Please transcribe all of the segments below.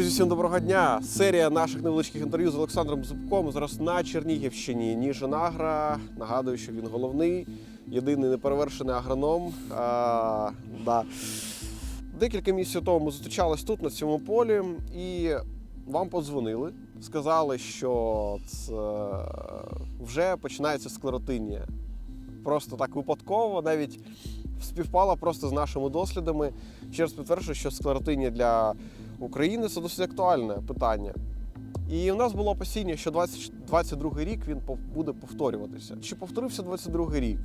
Друзі, всім доброго дня! Серія наших невеличких інтерв'ю з Олександром Зубком зараз на Чернігівщині. Ніжин Агра. Нагадую, що він головний, єдиний неперевершений агроном. А, да. Декілька місяців тому ми зустрічались тут, на цьому полі, і вам подзвонили. Сказали, що це вже починається склеротинія. Просто так випадково, навіть співпало просто з нашими дослідами. Ще раз підтверджую, що склеротинія для України це досить актуальне питання. І у нас було опасіння, що 2022 рік він буде повторюватися. Чи повторився 22 рік?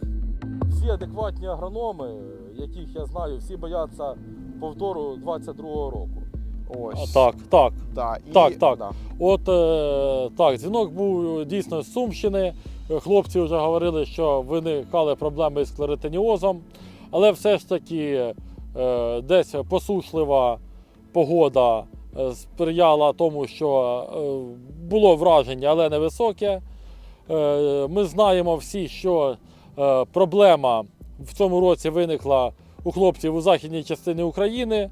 Всі адекватні агрономи, яких я знаю, всі бояться повтору 22-го року. Ось. Так, так. Да. І, Так, так. Да. От е, так, дзвінок був дійсно з Сумщини. Е, Хлопці вже говорили, що виникали проблеми з склеротиніозом, але все ж таки е, десь посушлива погода е, сприяла тому, що е, було враження, але невисоке. Е, ми знаємо всі, що проблема в цьому році виникла у хлопців у західній частині України.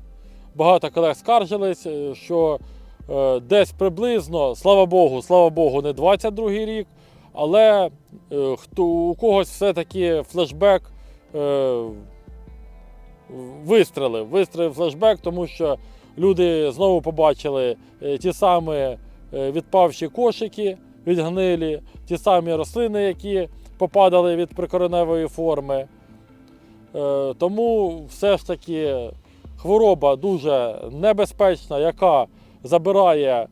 Багато колег скаржились, що десь приблизно, слава Богу, слава Богу, не 22-й рік, але хто, у когось все-таки флешбек вистрелив. Вистрелив флешбек, тому що люди знову побачили е, ті самі е, відпавші кошики від гнилі, ті самі рослини, які попадали від прикореневої форми. Е, Тому все ж таки хвороба дуже небезпечна, яка забирає,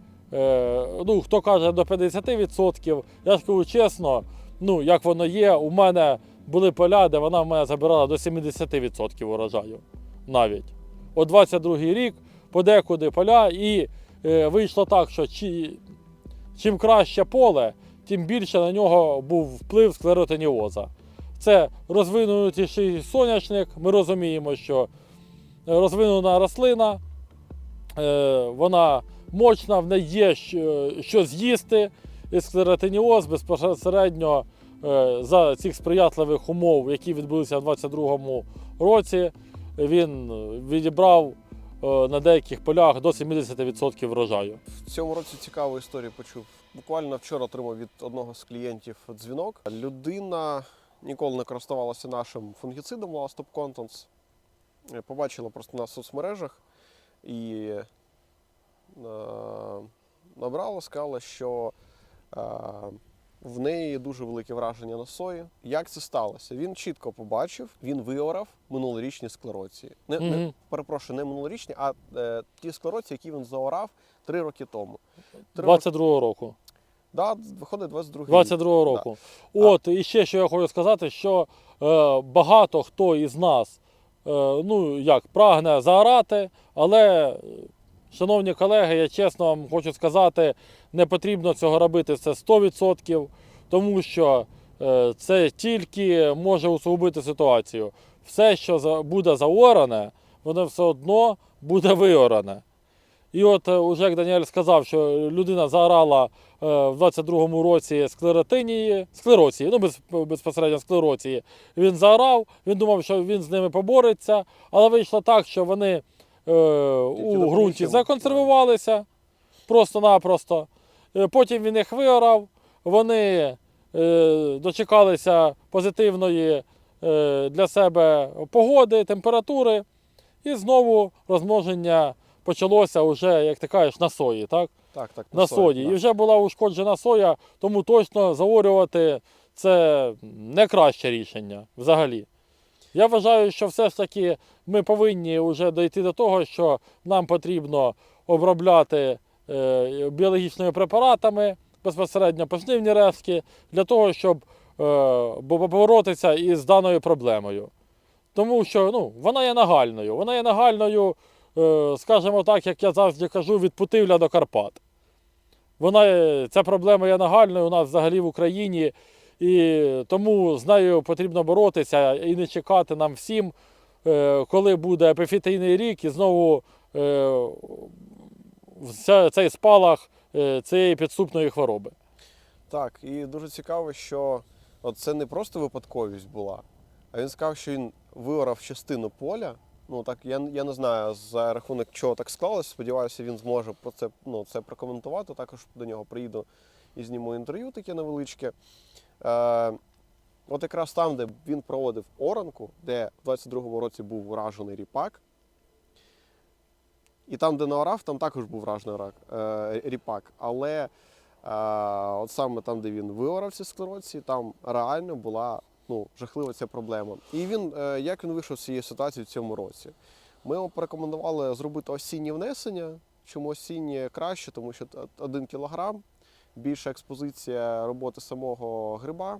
ну, хто каже, до 50%. Я ж кажу чесно, ну, як воно є, у мене були поля, де вона в мене забирала до 70% урожаю навіть. О 22-й рік подекуди поля, і е, вийшло так, що чи, чим краще поле, тим більше на нього був вплив склеротиніоза. Це розвинутіший соняшник. Ми розуміємо, що розвинена рослина, е, вона мощна, в неї є що, з'їсти. І склеротиніоз безпосередньо е, за цих сприятливих умов, які відбулися в 2022 році, він відібрав на деяких полях до 70% врожаю. В цьому році цікаву історію почув. Буквально вчора отримав від одного з клієнтів дзвінок. Людина ніколи не користувалася нашим фунгіцидом Last Contents. Е, Побачила просто на соцмережах і е, набрала, сказала, що е, в неї дуже велике враження на сої. Як це сталося? Він чітко побачив, він виорав минулорічні склероції. Не, не, перепрошую, не минулорічні, а е, ті склероції, які він заорав три роки тому. Три роки, 22-го року. да, виходить 22 рік. 22-го року. От, і ще що я хочу сказати, що е, багато хто із нас е, ну, як, прагне заорати, але, шановні колеги, я чесно вам хочу сказати, не потрібно цього робити це 100%, тому що е, це тільки може усугубити ситуацію. Все, що буде заоране, воно все одно буде виоране. І от е, уже як Даніель сказав, що людина заорала е, в 22-му році склеротинії, склероції, ну без, безпосередньо склероції. Він заорав, він думав, що він з ними побореться, але вийшло так, що вони у ґрунті законсервувалися просто-напросто. Е, Потім він їх виорав, вони е, дочекалися позитивної е, для себе погоди, температури, і знову розмноження почалося вже, як ти кажеш, на сої, так? Так, так, На сої. І вже була ушкоджена соя, тому точно заорювати це не краще рішення взагалі. Я вважаю, що все ж таки ми повинні вже дійти до того, що нам потрібно обробляти е, біологічними препаратами безпосередньо пожнивні рештки для того, щоб е, бо- поборотися із даною проблемою. Тому що ну, вона є нагальною. Вона є нагальною, е, скажімо так, як я завжди кажу, від Путивля до Карпат. Вона, ця проблема є нагальною у нас взагалі в Україні, і тому з нею потрібно боротися і не чекати нам всім, е, коли буде епіфітийний рік і знову е, цей спалах е, цієї підступної хвороби. Так, і дуже цікаво, що от це не просто випадковість була, а він сказав, що він виорав частину поля Ну так я, я не знаю за рахунок чого так склалось. Сподіваюся, він зможе про це ну, це прокоментувати. Також до нього приїду і зніму інтерв'ю таке невеличке. Е, от якраз там, де він проводив оранку, де в 22-му році був вражений ріпак. І там, де наорав, там також був вражений рак, е, ріпак. Але е, от саме там, де він виорав ці склероці, там реально була ну, жахлива ця проблема. І він, е, як він вийшов з цієї ситуації в цьому році? Ми йому порекомендували зробити осіннє внесення. Чому осіннє краще, тому що т- один кілограм, більша експозиція роботи самого гриба,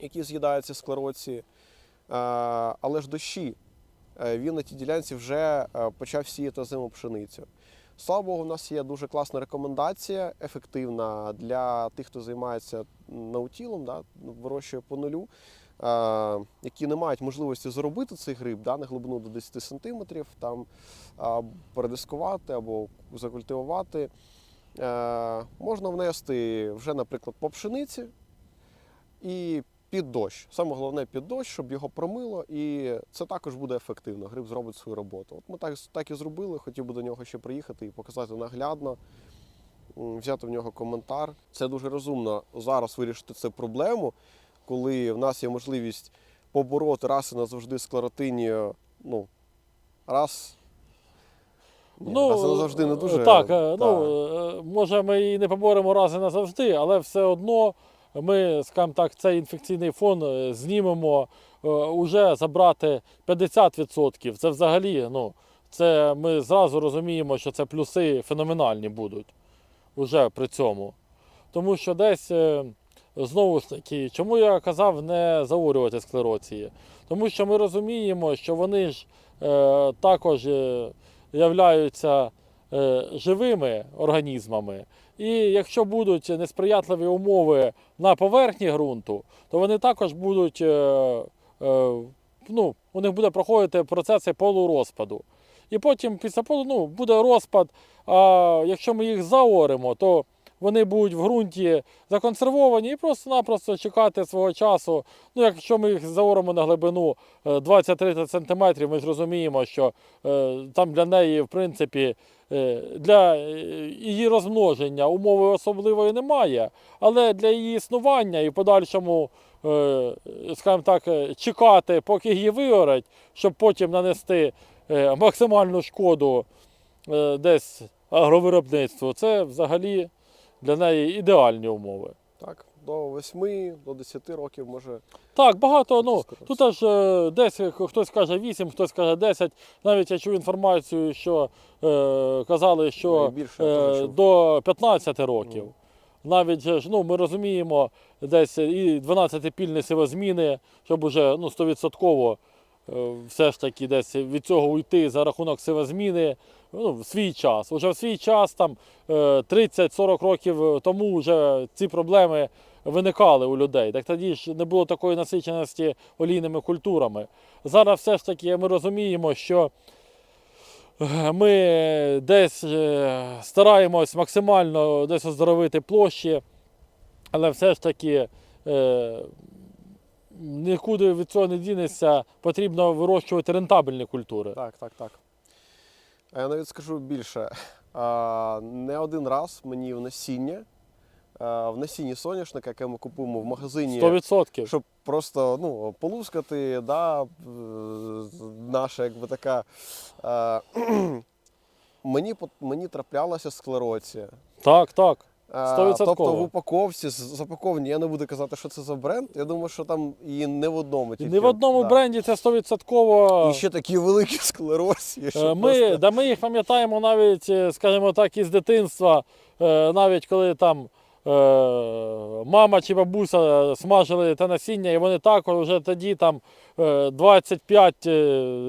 які з'їдаються склероці. Е, але ж дощі. Е, Він на тій ділянці вже е, почав сіяти зиму пшеницю. Слава Богу, у нас є дуже класна рекомендація, ефективна для тих, хто займається наутілом, да, вирощує по нулю, е, які не мають можливості заробити цей гриб да, на глибину до 10 см, там передискувати або закультивувати. Е, можна внести вже, наприклад, по пшениці і під дощ. Саме головне під дощ, щоб його промило, і це також буде ефективно. Гриб зробить свою роботу. От ми так, так і зробили. Хотів би до нього ще приїхати і показати наглядно, взяти в нього коментар. Це дуже розумно зараз вирішити цю проблему, коли в нас є можливість побороти раз і назавжди склеротинію. Ну, раз. Ні, раз назавжди не дуже. Так, е, та. ну, е, може ми і не поборемо раз і назавжди, але все одно ми, скажімо так, цей інфекційний фон е, знімемо уже забрати 50%. Це взагалі, ну, це ми зразу розуміємо, що це плюси феноменальні будуть уже при цьому. Тому що десь, знову ж таки, чому я казав не заурювати склероції? Тому що ми розуміємо, що вони ж е, також е, являються е, живими організмами. І якщо будуть несприятливі умови на поверхні ґрунту, то вони також будуть, е, е, ну, у них буде проходити процеси полурозпаду. І потім після полу ну, буде розпад. А якщо ми їх заоримо, то вони будуть в ґрунті законсервовані і просто-напросто чекати свого часу. Ну, якщо ми їх заоримо на глибину е, 20-30 см, ми ж розуміємо, що е, там для неї, в принципі, е, для е, її розмноження умови особливої немає, але для її існування і в подальшому, е, скажімо так, е, чекати, поки її виорать, щоб потім нанести е, максимальну шкоду е, десь агровиробництву, це взагалі для неї ідеальні умови. Так, до 8, до 10 років може. Так, багато. Ну тут аж е, десь хтось каже 8, хтось каже 10. Навіть я чув інформацію, що е, казали, що Найбільше е, до 15 років. Навіть же ж, ну, ми розуміємо, десь і 12 пільні сивозміни, щоб уже ну, 100% е, все ж таки десь від цього уйти за рахунок сивозміни ну, в свій час. Уже в свій час, там е, 30-40 років тому вже ці проблеми виникали у людей. Так тоді ж не було такої насиченості олійними культурами. Зараз все ж таки ми розуміємо, що е, ми десь е, стараємось максимально десь оздоровити площі, але все ж таки е, нікуди від цього не дінешся, потрібно вирощувати рентабельні культури. Так, так, так. А я навіть скажу більше. Не один раз мені в насіння, в насінні соняшника, яке ми купуємо в магазині, 100%. щоб просто ну, полускати, да, наша якби така. Мені, мені траплялася склероція. Так, так. А, Стовідсотково. Тобто в упаковці запаковані, я не буду казати, що це за бренд. Я думаю, що там і не в одному. Тільки, не в одному да. бренді це 100%. І ще такі великі склерозі. що Е, Ми, просто- да ми їх пам'ятаємо навіть, е, скажімо так, із дитинства, е, навіть коли там е, мама чи бабуся смажили те насіння, і вони також вже тоді там е, 25, е,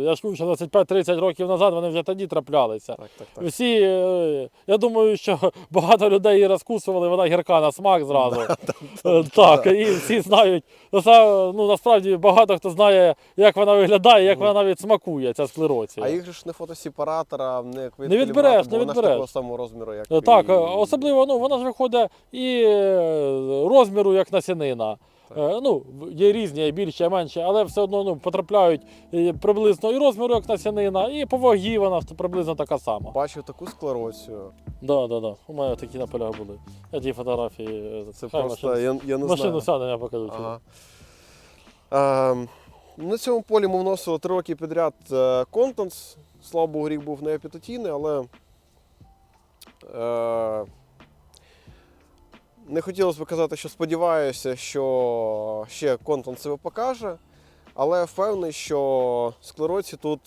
я ж кажу, що 25-30 років назад вони вже тоді траплялися. Так, так, так. Всі, е, я думаю, що багато людей її розкусували, вона гірка на смак зразу. Е, Так, і всі знають. Ну, насправді багато хто знає, як вона виглядає, як вона навіть смакує, ця склероція. А їх ж не фотосепаратора, не Не відбереш, не Вона ж відбереш. такого самого розміру, як Е, Так, і... е, особливо ну, вона ж виходить і е, розміру як насінина. Е, ну, є різні, є більші, є менші, але все одно ну, потрапляють е, приблизно і розміру, як насінина, і по вагі вона приблизно така сама. Бачив таку склерозію. Да, да, да. У мене такі на полях були. Я ті фотографії. е, Це хай просто машину, я, я не машину сяде, покажу. Ага. Ем, на цьому полі ми вносили три роки підряд е, контенс. Слава Богу, рік був не епітотійний, але е, не хотілося б казати, що сподіваюся, що ще контент себе покаже. Але впевнений, що склероці тут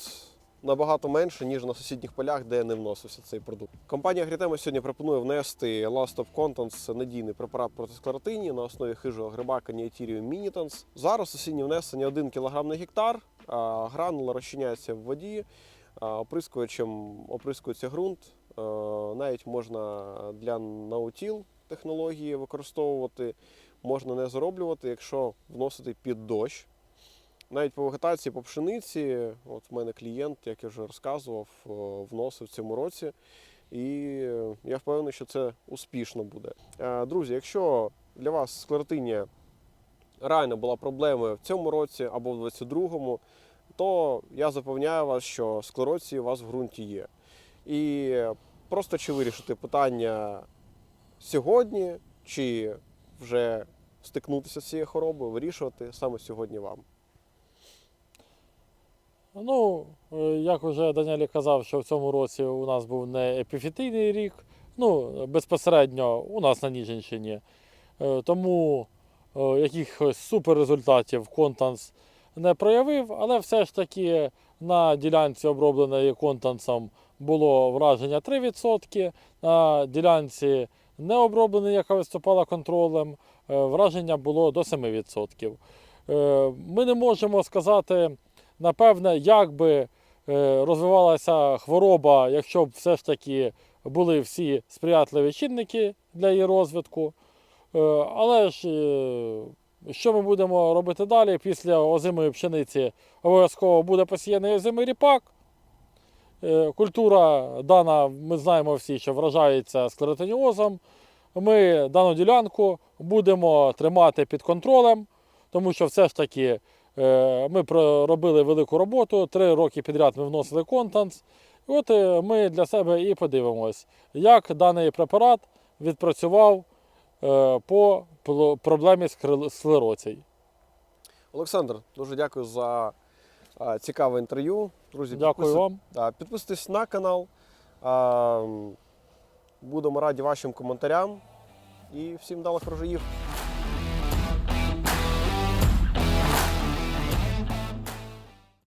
набагато менше, ніж на сусідніх полях, де не вносився цей продукт. Компанія Агрітема сьогодні пропонує внести Last of Contents надійний препарат проти склеротині на основі хижого гриба Caniaterium minitans. Зараз осіннє внесення 1 кг на гектар, а гранула розчиняється в воді, оприскувачем оприскується ґрунт. Е, Навіть можна для наутіл технології використовувати, можна не зароблювати, якщо вносити під дощ. Навіть по вегетації по пшениці, от в мене клієнт, як я вже розказував, е, вносив в цьому році. І е, я впевнений, що це успішно буде. Е, Друзі, якщо для вас склеротинія реально була проблемою в цьому році або в 22-му, то я запевняю вас, що склероції у вас в ґрунті є. І просто чи вирішити питання сьогодні, чи вже стикнутися з цією хворобою, вирішувати саме сьогодні вам. Ну, е, як вже Даніелі казав, що в цьому році у нас був не епіфітийний рік, ну, безпосередньо у нас на Ніжинщині. Е, Тому е, якихось суперрезультатів Контанс не проявив, але все ж таки на ділянці, обробленої контансом, було враження 3%, на ділянці не обробленої, яка виступала контролем, е, враження було до 7%. Е, Ми не можемо сказати, напевне, як би е, розвивалася хвороба, якщо б все ж таки були всі сприятливі чинники для її розвитку. Але ж що ми будемо робити далі? Після озимої пшениці обов'язково буде посіяний озимий ріпак. Е, Культура дана, ми знаємо всі, що вражається склеротиніозом. Ми дану ділянку будемо тримати під контролем, тому що все ж таки е, ми робили велику роботу. Три роки підряд ми вносили контент. І от е, ми для себе і подивимось, як даний препарат відпрацював по проблемі скрил- склероцій. Олександр, дуже дякую за цікаве інтерв'ю. Друзі, Дякую підписуй- вам. Да, підписуйтесь на канал. Будемо раді вашим коментарям. І всім вдалих врожаїв.